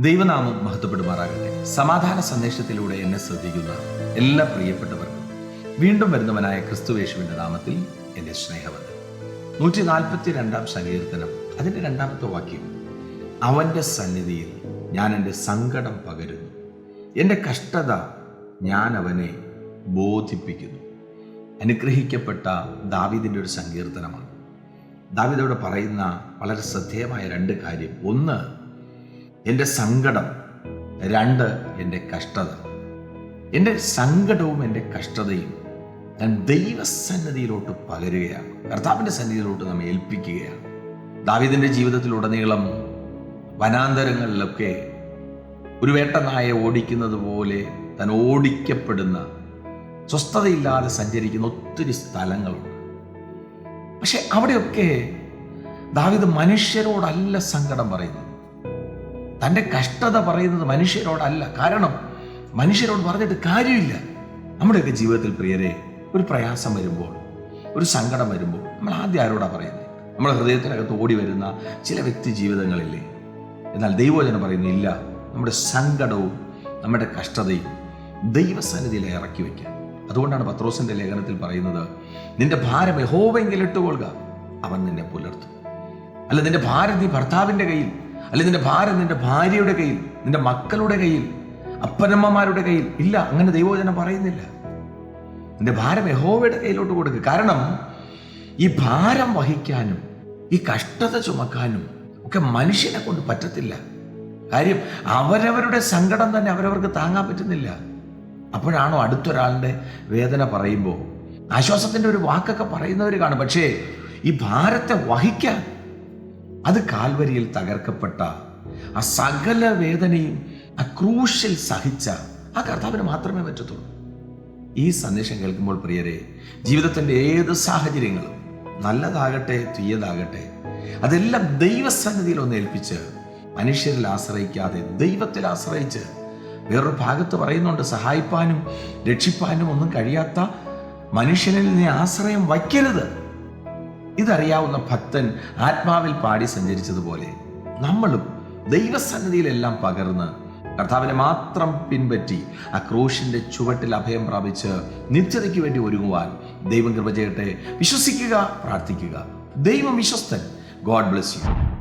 ദൈവനാമം മഹത്വപ്പെടുമാറാകട്ടെ. സമാധാന സന്ദേശത്തിലൂടെ എന്നെ ശ്രദ്ധിക്കുന്ന എല്ലാ പ്രിയപ്പെട്ടവർക്കും വീണ്ടും വരുന്നവനായ ക്രിസ്തുവേശുവിന്റെ നാമത്തിൽ എന്റെ സ്നേഹവന്ദനം. നൂറ്റി നാൽപ്പത്തി രണ്ടാം സങ്കീർത്തനം അതിന്റെ രണ്ടാമത്തെ വാക്യം അവന്റെ സന്നിധിയിൽ ഞാൻ എന്റെ സങ്കടം പകരുന്നു. എന്റെ കഷ്ടത ഞാൻ അവനെ ബോധിപ്പിക്കുന്നു. അനുഗ്രഹിക്കപ്പെട്ട ദാവീദിന്റെ ഒരു സങ്കീർത്തനമാണ്. ദാവീദോട് പറയുന്ന വളരെ ശ്രദ്ധേയമായ രണ്ട് കാര്യം. ഒന്ന് എന്റെ സങ്കടം രണ്ട് എന്റെ കഷ്ടത. എന്റെ സങ്കടവും എന്റെ കഷ്ടതയും ഞാൻ ദൈവസന്നിധിയിലോട്ട് പകരുകയാണ്. കർത്താവിന്റെ സന്നിധിയിലോട്ട് നമ്മെ ഏൽപ്പിക്കുകയാണ്. ദാവിദിന്റെ ജീവിതത്തിലുടനീളം വനാന്തരങ്ങളിലൊക്കെ ഒരു വേട്ടനായ ഓടിക്കുന്നത് പോലെ താൻ ഓടിക്കപ്പെടുന്ന സ്വസ്ഥതയില്ലാതെ സഞ്ചരിക്കുന്ന ഒത്തിരി സ്ഥലങ്ങളുണ്ട്. പക്ഷെ അവിടെയൊക്കെ ദാവിദ് മനുഷ്യരോടല്ല സങ്കടം പറയുന്നത്. തന്റെ കഷ്ടത പറയുന്നത് മനുഷ്യരോടല്ല. കാരണം മനുഷ്യരോട് പറഞ്ഞിട്ട് കാര്യമില്ല. നമ്മുടെയൊക്കെ ജീവിതത്തിൽ പ്രിയരെ ഒരു പ്രയാസം വരുമ്പോൾ ഒരു സങ്കടം വരുമ്പോൾ നമ്മൾ ആദ്യം ആരോടാണ് പറയുന്നത് നമ്മുടെ ഹൃദയത്തിനകത്ത് ഓടി വരുന്ന ചില വ്യക്തി ജീവിതങ്ങളില്ലേ? എന്നാൽ ദൈവവചനം പറയുന്നു ഇല്ല നമ്മുടെ സങ്കടവും നമ്മുടെ കഷ്ടതയും ദൈവസന്നിധിയിൽ ഇറക്കി വയ്ക്കുക അതുകൊണ്ടാണ് പത്രോസിന്റെ ലേഖനത്തിൽ പറയുന്നത് നിന്റെ ഭാരം യഹോവെങ്കിൽ ഇട്ടുകൊള്ളുക അവൻ നിന്നെ പുലർത്തും. അല്ല നിന്റെ ഭാരം നീ ഭർത്താവിന്റെ കയ്യിൽ അല്ല നിന്റെ ഭാരം നിന്റെ ഭാര്യയുടെ കയ്യിൽ നിന്റെ മക്കളുടെ കയ്യിൽ അപ്പനമ്മമാരുടെ കയ്യിൽ? ഇല്ല അങ്ങനെ ദൈവവചനം പറയുന്നില്ല. നിന്റെ ഭാരം യഹോവയുടെ കയ്യിലോട്ട് കൊടുക്കുക കാരണം ഈ ഭാരം വഹിക്കാനും ഈ കഷ്ടത ചുമക്കാനും ഒക്കെ മനുഷ്യനെ കൊണ്ട് പറ്റത്തില്ല. കാര്യം അവരവരുടെ സങ്കടം തന്നെ അവരവർക്ക് താങ്ങാൻ പറ്റുന്നില്ല. അപ്പോഴാണോ അടുത്തൊരാളുടെ വേദന പറയുമ്പോൾ ആശ്വാസത്തിന്റെ ഒരു വാക്കൊക്കെ പറയുന്നവർ കാണും. പക്ഷേ ഈ ഭാരത്തെ വഹിക്കാൻ അത് കാൽവരിയിൽ തകർക്കപ്പെട്ട ആ സകല വേദനയും ആ ക്രൂശിൽ സഹിച്ച ആ കർത്താവിന് മാത്രമേ പറ്റത്തുള്ളൂ. ഈ സന്ദേശം കേൾക്കുമ്പോൾ പ്രിയരെ ജീവിതത്തിന്റെ ഏത് സാഹചര്യങ്ങളും നല്ലതാകട്ടെ തീയതാകട്ടെ അതെല്ലാം ദൈവസന്നിധിയിൽ ഒന്ന് ഏൽപ്പിച്ച് മനുഷ്യരിൽ ആശ്രയിക്കാതെ ദൈവത്തിൽ ആശ്രയിച്ച് വേറൊരു ഭാഗത്ത് പറയുന്നുണ്ട് സഹായിപ്പാനും രക്ഷിപ്പാനും ഒന്നും കഴിയാത്ത മനുഷ്യനിൽ നീ ആശ്രയം വയ്ക്കരുത്. ഇതറിയാവുന്ന ഭക്തൻ ആത്മാവിൽ പാടി സഞ്ചരിച്ചതുപോലെ നമ്മളും ദൈവസന്നിധിയിലെല്ലാം പകർന്ന് കർത്താവിനെ മാത്രം പിൻപറ്റി ആ ക്രൂശിന്റെ ചുവട്ടിൽ അഭയം പ്രാപിച്ച് നിത്യതയ്ക്ക് വേണ്ടി ഒരുങ്ങുവാൻ ദൈവം കൃപ ചെയ്യട്ടെ. വിശ്വസിക്കുക പ്രാർത്ഥിക്കുക. ദൈവം വിശ്വസ്തൻ. God bless you.